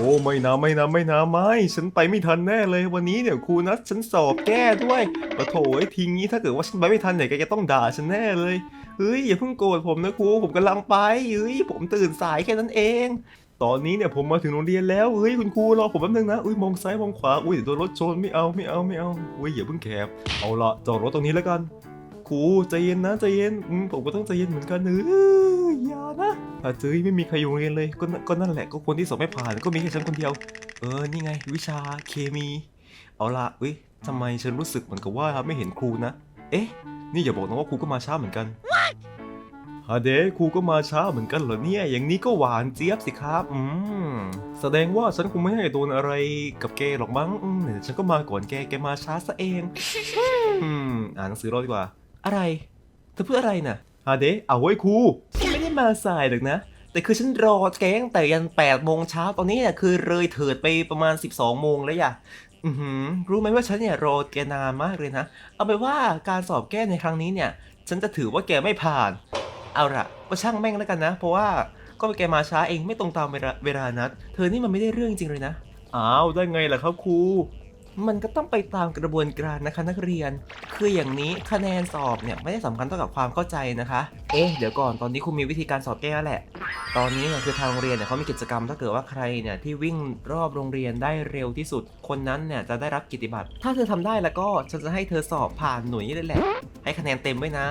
อ้ไม่นะไม่นะไม่นะไม่ ฉันไปไม่ทันแน่เลยวันนี้เนี่ยครูนัดฉันสอบแก้ด้วยปะโถไอ้ทีงี้ถ้าเกิดว่าฉันไปไม่ทันเนี่ยแกจะต้องด่าฉันแน่เลยเฮ้ยอย่าเพิ่งโกรธผมนะครูผมกำลังไปเฮ้ยผมตื่นสายแค่นั้นเอง ตอนนี้เนี่ยผมมาถึงโรงเรียนแล้วเฮ้ยคุณครูรอผมแป๊บนึงนะอุ้ยมองซ้ายมองขวาอุ้ยเดี๋ยวโดนรถชนไม่เอาไม่เอาไม่เอาอุ้ยอย่าเพิ่งแคบเอาละจอดรถตรงนี้แล้วกันครูใจเย็นนะใจเย็นผมก็ต้องใจเย็นเหมือนกันเออ อย่านะอาเจยไม่มีใครอยู่โรงเรียนเลยก็นั่นก็นั่นแหละก็คนที่สอบไม่ผ่านก็มีแค่ฉันคนเดียว เออนี่ไง วิชาเคมี เอาละอุ้ยทำไมฉันรู้สึกเหมือนกับว่าไม่เห็นครูนะ เอ๊ะ นี่อย่าบอกนะว่าครูก็มาช้าเหมือนกันฮะเดครูก็มาช้าเหมือนกันเหรอเนี่ย อย่างนี้ก็หวานเจี๊ยบสิครับ อืม แสดงว่าฉันคงไม่ได้โดนอะไรกับแกหรอกมั้งอืมเดี๋ยวฉันก็มาก่อนแก แกมาช้าซะเอง อืม อ่านหนังสือรอดีกว่า อะไร เธอเพื่ออะไรน่ะฮะเดเอาไว้ยครูฉันไมาสายหรอกนะ แต่คือฉันรอแกตั้งแต่ยัน8โมงเช้าตอนนี้เนี่ยคือเลยเถิดไปประมาณ 12 โมงแล้วอย่ะอือหือรู้ไหมว่าฉันเนี่ยรอแกนานมากเลยนะ เอาไปนว่าการสอบแก้ในครั้งนี้เนี่ย ฉันจะถือว่าแกไม่ผ่าน เอาละก็ช่างแม่งแล้วกันนะ เพราะว่าก็แกมาช้าเองไม่ตรงตามเวลาเวลานัด เธอนี่มันไม่ได้เรื่องจริงเลยนะ อ้าวได้ไงล่ะครับครู มันก็ต้องไปตามกระบวนการนะคะนักเรียน คืออย่างนี้คะแนนสอบเนี่ยไม่ได้สำคัญเท่ากับความเข้าใจนะคะ เอ๊ะเดี๋ยวก่อนตอนนี้ครูมีวิธีการสอบแก้แล้วแหละ ตอนนี้เนี่ยคือทางโรงเรียนเนี่ยเขามีกิจกรรมถ้าเกิดว่าใครเนี่ยที่วิ่งรอบโรงเรียนได้เร็วที่สุด คนนั้นเนี่ยจะได้รับกิตติบัตร ถ้าเธอทำได้แล้วก็ฉันจะให้เธอสอบผ่านหน่วยนี้เลยแหละ ให้คะแนนเต็มไว้นะ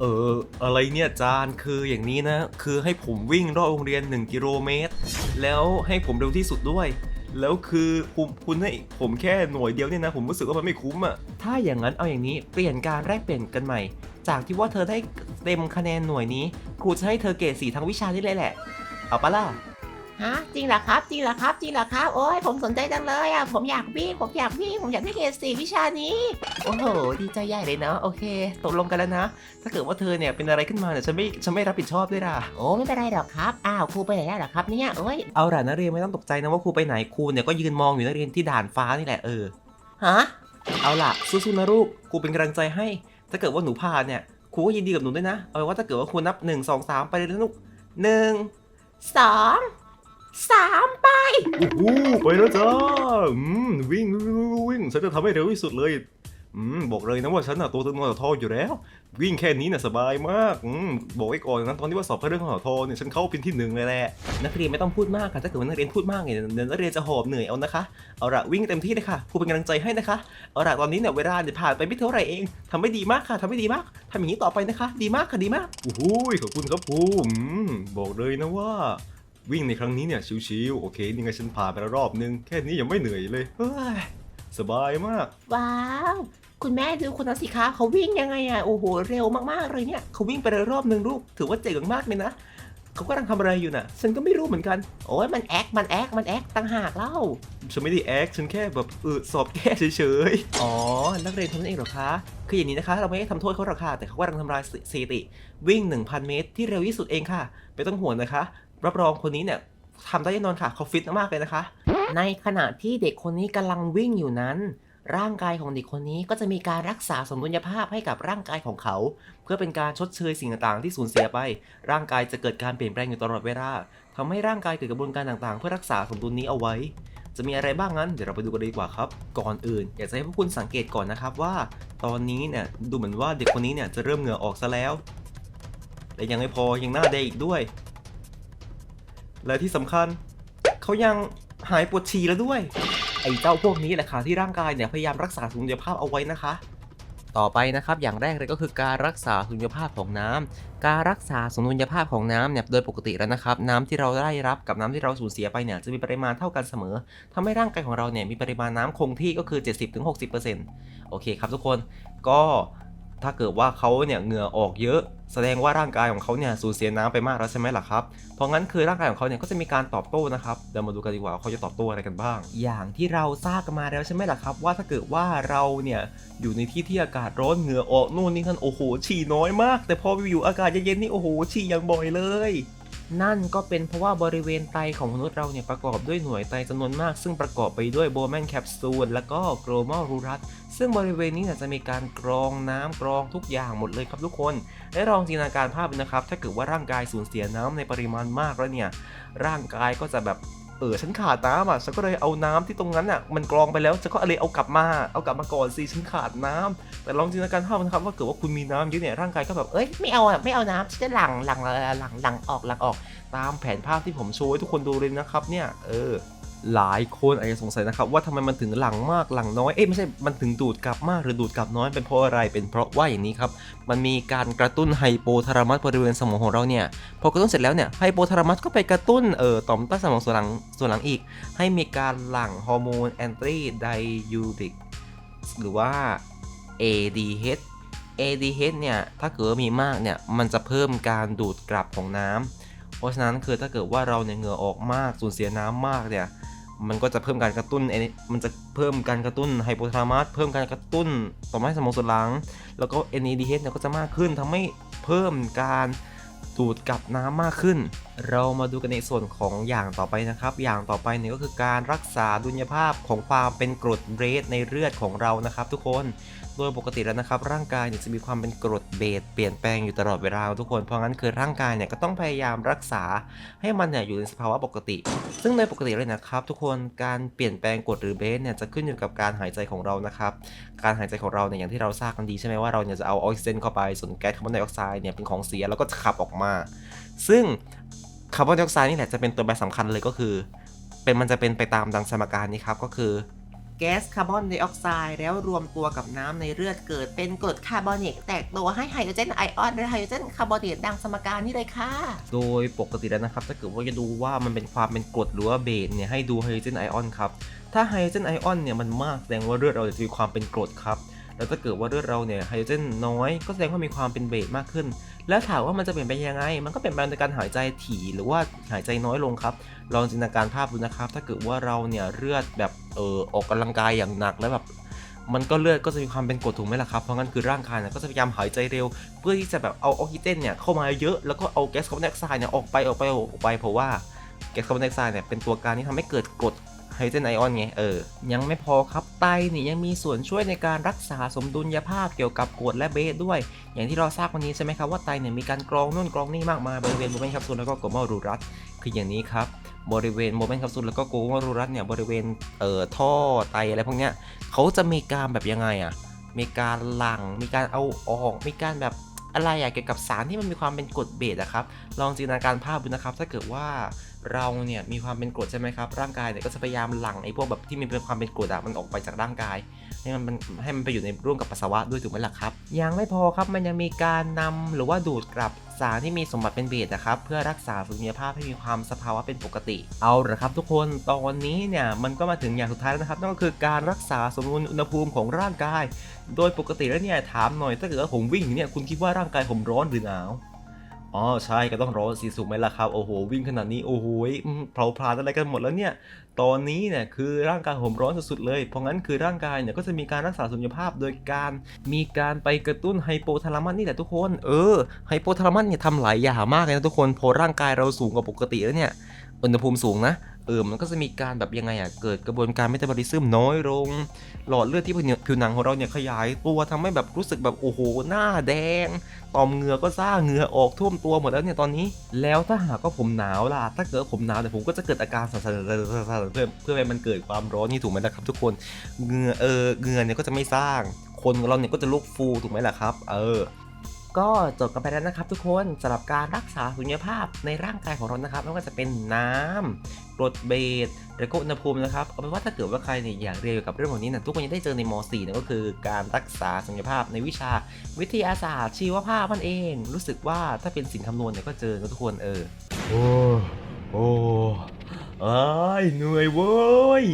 เอออะไรเนี่ยจานคืออย่างนี้นะ คือให้ผมวิ่งรอบโรงเรียน 1 กิโลเมตร แล้วให้ผมเร็วที่สุดด้วย แล้วคือคุณคุณให้ผมแค่หน่วยเดียวเนี่ยนะ ผมรู้สึกว่ามันไม่คุ้มอะ่ะถ้าอย่างนั้นเอาอย่างนี้เปลี่ยนการแลกเปลี่ยนกันใหม่ จากที่ว่าเธอได้เต็มคะแนนหน่วยนี้ ครูจะให้เธอเกรดสีทั้งวิชานี่เลยแหละ เอาปะล่ะ ฮะจริงเหรอครับ จริงเหรอครับ จริงเหรอครับ โอ้ยผมสนใจจังเลยอะผมอยากวิ่งผมอยากวิ่งผมอยากได้เกรดสี่วิชานี้ โอ้โห ดีใจใหญ่เลยเนาะโอเค ตกลงกันแล้วนะ ถ้าเกิดว่าเธอเนี่ยเป็นอะไรขึ้นมาเนี่ยฉันไม่ฉันไม่รับผิดชอบด้วยล่ะโอ้ไม่เป็นไรหรอกครับอ้าวครูไปไหนแล้วเหรอครับเนี่ยโอ้ยเอาล่ะนักเรียนไม่ต้องตกใจนะว่าครูไปไหนครูเนี่ยก็ยืนมองอยู่นักเรียนที่ด่านฟ้านี่แหละเออฮะเอาล่ะสู้ๆนะลูกครูเป็นกำลังใจให้ ถ้าเกิดว่าหนูผ่านเนี่ยครูก็ยินดีกับหนูด้วยนะเอาเป็นว่าถ้าเกิดว่าครูนับ 1 2 3 ไปเลยนะลูกหนึ่งสอง สามไปโอ้โหไปแล้วจ้าอืมวิ่งวิ่งวิ่งฉันจะทำให้เร็วที่สุดเลยอืมบอกเลยนะว่าฉันน่ะตัวตึงกว่าทออยู่แล้ว วิ่งแค่นี้น่ะสบายมากอืมบอกไว้ก่อนนะตอนที่ว่าสอบเรื่องของทอเนี่ยฉันเข้าเป็นที่หนึ่งเลยแหละนักเรียนไม่ต้องพูดมากค่ะถ้าเกิดว่านักเรียนพูดมากเนี่ยเดี๋ยวนักเรียนจะหอบเหนื่อยเอานะคะเอาละวิ่งเต็มที่เลยค่ะครูเป็นกำลังใจให้นะคะเอาละตอนนี้เนี่ยเวลาเนี่ยผ่านไปไม่เท่าไหร่เองทำไม่ดีมากค่ะทำไม่ดีมากทำอย่างนี้ต่อไปนะคะ ดีมากค่ะดีมากโอ้โหขอบคุณครับครูอืมบอกเลยนะว่า วิ่งในครั้งนี้เนี่ยชิวๆโอเคนี่ไงฉันผ่านไปแล้วรอบนึงแค่นี้ยังไม่เหนื่อยเลยเฮ้ยสบายมาก ว้าว คุณแม่ดูคนนั้นสิคะเขาวิ่งยังไงอะโอ้โห เร็วมากๆเลยเนี่ยเขาวิ่งไปแล้วรอบนึงลูกถือว่าเจ๋งมากเลยนะเขากำลังทำอะไรอยู่น่ะ ฉันก็ไม่รู้เหมือนกัน โอ้ยมันแอค มันแอค มันแอคต่างหากเล่า ฉันไม่ได้แอค ฉันแค่แบบเออสอบแก้เฉยๆ อ๋อ นักเรียนคนนั้นเองเหรอคะ คืออย่างนี้นะคะ เราไม่ได้ทำโทษเขาหรอกค่ะ แต่เขากำลังทำลายสถิติ วิ่ง 1,000 เมตรที่เร็วที่สุดเองค่ะ ไม่ต้องห่วงนะคะ รับรองคนนี้เนี่ยทำได้แน่นอนค่ะเขาฟิตมากเลยนะคะ ในขณะที่เด็กคนนี้กำลังวิ่งอยู่นั้น ร่างกายของเด็กคนนี้ก็จะมีการรักษาสมดุลภาพให้กับร่างกายของเขา เพื่อเป็นการชดเชยสิ่งต่างๆ ที่สูญเสียไป ร่างกายจะเกิดการเปลี่ยนแปลงอยู่ตลอดเวลาทำให้ร่างกายเกิดกระบวนการต่างๆ เพื่อรักษาสมดุลนี้เอาไว้ จะมีอะไรบ้างนั้น เดี๋ยวเราไปดูกันเลยดีกว่าครับ ก่อนอื่น อยากจะให้พวกคุณสังเกตก่อนนะครับว่า ตอนนี้เนี่ยดูเหมือนว่าเด็กคนนี้เนี่ยจะเริ่มเหงื่อออกซะแล้ว และยังไม่พอยังหน้าแดงอีกด้วย และที่สำคัญ เขายังหายปวดฉี่แล้วด้วย ไอ้เจ้าพวกนี้แหละค่ะที่ร่างกายเนี่ยพยายามรักษาสมดุลภาพเอาไว้นะคะ ต่อไปนะครับอย่างแรกเลยก็คือการรักษาสมดุลภาพของน้ำการรักษาสมดุลภาพของน้ำเนี่ยโดยปกติแล้วนะครับ น้ำที่เราได้รับกับน้ำที่เราสูญเสียไปเนี่ยจะมีปริมาณเท่ากันเสมอทำให้ร่างกายของเราเนี่ยมีปริมาณน้ำคงที่ก็คือ 70-60%โอเคครับทุกคนก็ ถ้าเกิดว่าเขาเนี่ยเหงื่อออกเยอะ แสดงว่าร่างกายของเขาเนี่ยสูญเสียน้ำไปมากแล้วใช่ไหมล่ะครับ เพราะงั้นคือร่างกายของเขาเนี่ยก็จะมีการตอบโต้นะครับเดี๋ยวมาดูกันดีกว่าว่าเขาจะตอบโต้อะไรกันบ้าง อย่างที่เราทราบกันมาแล้วใช่ไหมล่ะครับ ว่าถ้าเกิดว่าเราเนี่ยอยู่ในที่ที่อากาศร้อนเหงื่อออกนู่นนี่นั่นโอ้โหฉี่น้อยมาก แต่พอไปอยู่อากาศเย็นๆนี่โอ้โหฉี่อย่างบ่อยเลย นั่นก็เป็นเพราะว่าบริเวณไตของมนุษย์เราเนี่ยประกอบด้วยหน่วยไตจำนวนมาก ซึ่งประกอบไปด้วยโบแมนแคปซูลและก็โกลมอลรูรัสซึ่งบริเวณนี้จะมีการกรองน้ำกรองทุกอย่างหมดเลยครับทุกคน และลองจินตนาการภาพนะครับ ถ้าเกิดว่าร่างกายสูญเสียน้ำในปริมาณมากแล้วเนี่ย ร่างกายก็จะแบบ เออฉันขาดน้ำอะฉันก็เลยเอาน้ำที่ตรงนั้นอะมันกรองไปแล้วฉันก็เลยเอากลับมาเอากลับมาก่อนสิฉันขาดน้ำแต่ลองจินตนาการภาพนะครับว่าเกิดว่าคุณมีน้ำเยอะเนี่ยร่างกายก็แบบเอ้ยไม่เอาอะไม่เอาน้ำฉันจะหลังหลังหลังหลังออกหลังออก ตามแผนภาพที่ผมโชว์ให้ทุกคนดูเลยนะครับเนี่ยเออ หลายคนอาจจะสงสัยนะครับว่าทำไมมันถึงหลังมากหลังน้อย เอ้ยไม่ใช่มันถึงดูดกลับมากหรือดูดกลับน้อยเป็นเพราะอะไรเป็นเพราะว่าอย่างนี้ครับมันมีการกระตุ้นไฮโปทาลามัสบริเวณสมองของเราเนี่ยพอกระตุ้นเสร็จแล้วเนี่ยไฮโปทาลามัสก็ไปกระตุ้นเอ่อต่อมใต้สมองส่วนหลังส่วนหลังอีก ให้มีการหลั่งฮอร์โมนแอนตี้ไดยูริกหรือว่า ADH ADH เนี่ยถ้าเกิดมีมากเนี่ยมันจะเพิ่มการดูดกลับของน้ำเพราะฉะนั้นคือถ้าเกิดว่าเราเนี่ยเหงื่อออกมากสูญเสียน้ำมากเนี่ย มันก็จะเพิ่มการกระตุ้นไอ้นี่มันจะเพิ่มการกระตุ้นไฮโปทาลามัสเพิ่มการกระตุ้นต่อมไม้สมองส่วนหลัง แล้วก็ NADH เนี่ยก็จะมากขึ้นทำให้เพิ่มการดูดกลับน้ำมากขึ้น เรามาดูกันในส่วนของอย่างต่อไปนะครับ อย่างต่อไปเนี่ยก็คือการรักษาดุลยภาพของความเป็นกรดเบสในเลือดของเรานะครับทุกคนโดยปกติแล้วนะครับ ร่างกายเนี่ยจะมีความเป็นกรดเบสเปลี่ยนแปลงอยู่ตลอดเวลาทุกคนเพราะงั้นคือร่างกายเนี่ยก็ต้องพยายามรักษาให้มันเนี่ยอยู่ในสภาวะปกติ ซึ่งโดยปกติเลยนะครับ ทุกคนการเปลี่ยนแปลงกรดหรือเบสเนี่ยจะขึ้นอยู่กับการหายใจของเรานะครับการหายใจของเราเนี่ยอย่างที่เราทราบกันดีใช่ไหมว่าเราเนี่ยจะเอาออกซิเจนเข้าไปส่วนแก๊สคาร์บอนไดออกไซด์เนี่ยเป็นของเสียแล้วก็จะขับออกมา ซึ่งคาร์บอนไดออกไซด์นี่แหละจะเป็นตัวแปรสำคัญเลยก็คือ เป็นมันจะเป็นไปตามดังสมการนี้ครับก็คือแก๊สคาร์บอนไดออกไซด์แล้วรวมตัวกับน้ำในเลือดเกิดเป็นกรดคาร์บอนิกแตกตัวให้ไฮโดรเจนไอออนและไฮโดรเจนคาร์บอเนตดังสมการนี้เลยค่ะ โดยปกติแล้วนะครับถ้าเกิดว่าจะดูว่ามันเป็นความเป็นกรดหรือว่าเบสเนี่ยให้ดูไฮโดรเจนไอออนครับ ถ้าไฮโดรเจนไอออนเนี่ยมันมากแสดงว่าเลือดเราจะมีความเป็นกรดครับ แล้วถ้าเกิดว่าเลือดเราเนี่ยไฮโดรเจนน้อย ก็แสดงว่ามีความเป็นเบสมากขึ้น แล้วถามว่ามันจะเปลี่ยนไปยังไง มันก็เปลี่ยนไปในการหายใจถี่หรือว่าหายใจน้อยลงครับ ลองจินตนาการภาพดูนะครับ ถ้าเกิดว่าเราเนี่ยเลือดแบบเออออกกำลังกายอย่างหนักแล้วแบบมันก็เลือดก็จะมีความเป็นกรดถูกไหมล่ะครับ เพราะงั้นคือร่างกายเนี่ยก็จะพยายามหายใจเร็ว เพื่อที่จะแบบเอาออกซิเจนเนี่ยเข้ามาเยอะ แล้วก็เอาแก๊สคาร์บอนไดออกไซด์เนี่ยออกไปออกไปออกไป เพราะว่าแก๊สคาร์บอนไดออกไซด์เนี่ยเป็นตัวการที่ทำให้เกิดกรด ไฮโดรนไอออนไงเออ ยังไม่พอครับไตนี่ยังมีส่วนช่วยในการรักษาสมดุลยภาพเกี่ยวกับกรดและเบสด้วย อย่างที่เราทราบวันนี้ใช่ไหมครับว่าไตเนี่ยมีการกรองนู่นกรองนี่มากมายบริเวณโมเมนต์แคปซูลแล้วก็กลมอรูรัสคืออย่างนี้ครับบริเวณโมเมนต์แคปซูลแล้วก็กลมอรูรัสเนี่ยบริเวณเอ่อท่อไตอะไรพวกเนี้ยเขาจะมีการแบบยังไงอะมีการหลั่งมีการเอาออกมีการแบบอะไรอะเกี่ยวกับสารที่มันมีความเป็นกรดเบสอะครับลองจินตนาการภาพดูนะครับถ้าเกิดว่า เราเนี่ยมีความเป็นกรดใช่ไหมครับ ร่างกายเนี่ยก็จะพยายามหลั่งไอ้พวกแบบที่มีเป็นความเป็นกรดอะมันออกไปจากร่างกาย ให้มันให้มันไปอยู่ในร่วมกับปัสสาวะด้วยถูกไหมล่ะครับ ยังไม่พอครับมันยังมีการนำหรือว่าดูดกลับสารที่มีสมบัติเป็นเบสนะครับเพื่อรักษาสุขภาพให้มีความสภาวะเป็นปกติ เอาละครับทุกคนตอนนี้เนี่ยมันก็มาถึงอย่างสุดท้ายแล้วนะครับนั่นก็คือการรักษาสมดุลอุณหภูมิของร่างกาย โดยปกติแล้วเนี่ยถามหน่อยถ้าเกิดว่าผมวิ่งอยู่เนี่ยคุณคิดว่าร่างกายผมร้อนหรือหนาว อ๋อใช่ก็ต้องรอสีสุกไหมล่ะครับ โอ้โห วิ่งขนาดนี้โอ้โหเผาผลาญอะไรกันหมดแล้วเนี่ย ตอนนี้เนี่ยคือร่างกายผมร้อนสุดๆเลย เพราะงั้นคือร่างกายเนี่ยก็จะมีการรักษาสุขภาพ โดยการมีการไปกระตุ้นไฮโปทาลามัสนี่แหละทุกคน เออไฮโปทาลามัสเนี่ยทำหลายอย่างมากเลยนะทุกคนพอร่างกายเราสูงกว่าปกติแล้วเนี่ยอุณหภูมิสูงนะ เออมันก็จะมีการแบบยังไงอะเกิดกระบวนการเมตาบอลิซึมน้อยลง หลอดเลือดที่ผิวหนังของเราเนี่ยขยายตัวทำให้แบบรู้สึกแบบโอ้โหหน้าแดงต่อมเหงื่อก็ซ่าเหงื่อออกท่วมตัวหมดแล้วเนี่ยตอนนี้ แล้วถ้าหากว่าผมหนาวล่ะถ้าเกิดผมหนาวเนี่ผมก็จะเกิดอาการสั่นๆเพื่อเพื่อให้มันเกิดความร้อนนี่ถูกไหมล่ะครับ ทุกคนเหงื่อเออเหงื่อเนี่ยก็จะไม่สร้าง คนเราเนี่ยก็จะลุกฟูถูกไหมล่ะครับ เออ ก็จบกันไปแล้วนะครับทุกคนสำหรับการรักษาสุขภาพในร่างกายของเรานะครับไม่ว่าจะเป็นน้ำกรดเบสหรือก็อุณหภูมินะครับเอาเป็นว่าถ้าเกิดว่าใครเนี่ยอยากเรียนเกี่ยวกับเรื่องพวกนี้นะทุกคนจะได้เจอในม .4 นั่นก็คือการรักษาสุขภาพในวิชาวิทยาศาสตร์ชีวภาพนั่นเอง รู้สึกว่าถ้าเป็นสิ่งคำนวณเนี่ยก็เจอนะทุกคนเออโอ้โอ้ไอ้ยเหนื่อยเว้ย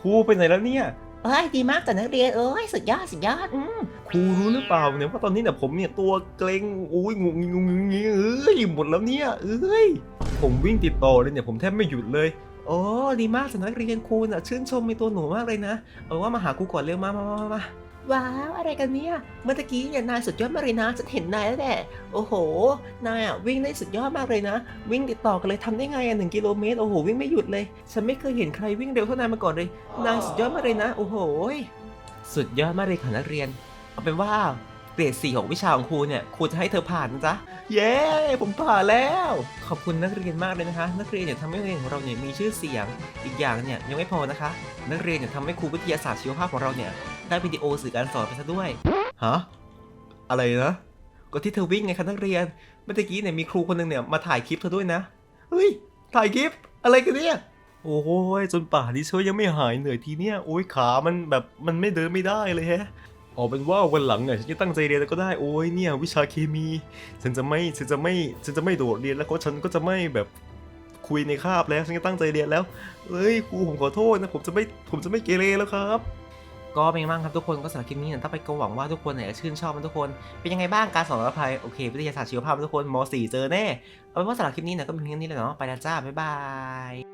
ครูไปไหนแล้วเนี่ย เอ้ยดีมากแต่นักเรียนเอ้ยสุดยอดสุดยอดอืมครูรู้หรือเปล่าเนี่ยว่าตอนนี้เนี่ยผมเนี่ยตัวเกรงอุ้ยงงงงงงเอ้ยหมดแล้วเนี่ยเอ้ยผมวิ่งติดต่อเลยเนี่ยผมแทบไม่หยุดเลยโอ้ดีมากจ้ะนักเรียนครูน่ะชื่นชมในตัวหนูมากเลยนะเอาว่ามาหาครูก่อนเร็วมามามามามา ว้าวอะไรกันเนี่ย เมื่อกี้เนี่ยนายสุดยอดมากเลยนะฉันเห็นนายแล้วแหละโอ้โห นายอะวิ่งได้สุดยอดมากเลยนะ วิ่งติดต่อกันเลยทำได้ไงอะหนึ่งกิโลเมตรโอ้โหวิ่งไม่หยุดเลย ฉันไม่เคยเห็นใครวิ่งเร็วเท่านายมาก่อนเลย นายสุดยอดมากเลยนะ โอ้โห สุดยอดมากเลยค่ะนักเรียน เอาเป็นว่า รด4ของวิชาของครูเนี่ยครูจะให้เธอผ่านนะจ๊ะเย้ผมผ่านแล้ว ขอบคุณนักเรียนมากเลยนะคะ นักเรียนเนี่ยทำให้โรงเรียนของเราเนี่ยมีชื่อเสียงอีกอย่างเนี่ยยังไม่พอนะคะ นักเรียนเนี่ยทำให้ครูวิทยาศาสตร์ชีวภาพของเราเนี่ยได้วิดีโอสื่อการสอนไปซะด้วยฮะอะไรนะก็ที่เธอวิ่งไงคะนักเรียนเมื่อกี้เนี่ยมีครูคนหนึ่งเนี่ยมาถ่ายคลิปเธอด้วยนะเฮ้ยถ่ายคลิปอะไรกันเนี่ยโอ้ยจนป่านนี้เชยยังไม่หายเหนื่อยทีเนี้ยโอ้ยขามันแบบมันไม่เดินไม่ได้เลยแฮะ เอาเป็นว่าวันหลังเนี่ยฉันจะตั้งใจเรียนแล้วก็ได้โอ้ยเนี่ยวิชาเคมี ฉันจะไม่ฉันจะไม่ฉันจะไม่โดดเรียนแล้วก็ฉันก็จะไม่แบบคุยในคาบแล้วฉันจะตั้งใจเรียนแล้วเอ้ยครูผมขอโทษนะผมจะไม่ผมจะไม่เกเรแล้วครับ ก็เป็นไงบ้างครับทุกคนก็สำหรับคลิปนี้เนี่ยต้องไปก็หวังว่าทุกคนเนี่ยจะชื่นชอบมันทุกคน เป็นยังไงบ้างการสอนภาษายโอเควิทยาศาสตร์ชีวภาพทุกคนม .4 เจอแน่เอาเป็นว่าสำหรับคลิปนี้เนี่ยก็มีเพียงนี้แหละเนาะไปแล้วจ้าบ๊ายบาย